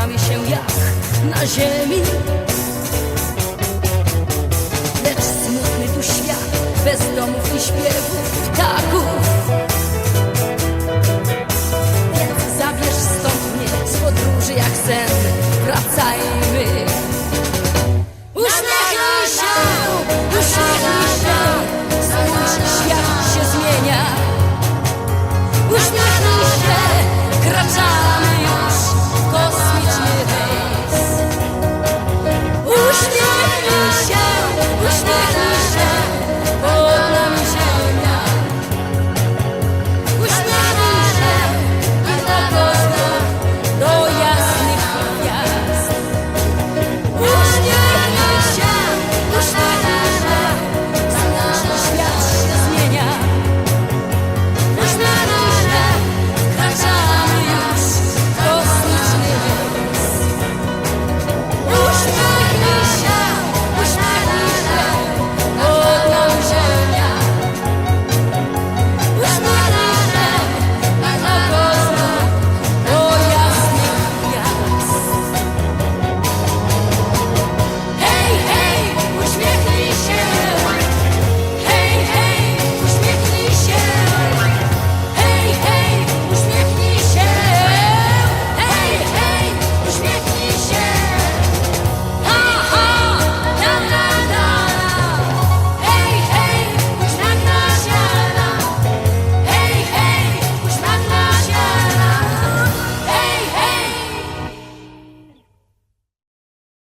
Spotykamy się jak na ziemi. Lecz smutny tu świat Bez domów i śpiewów ptaków.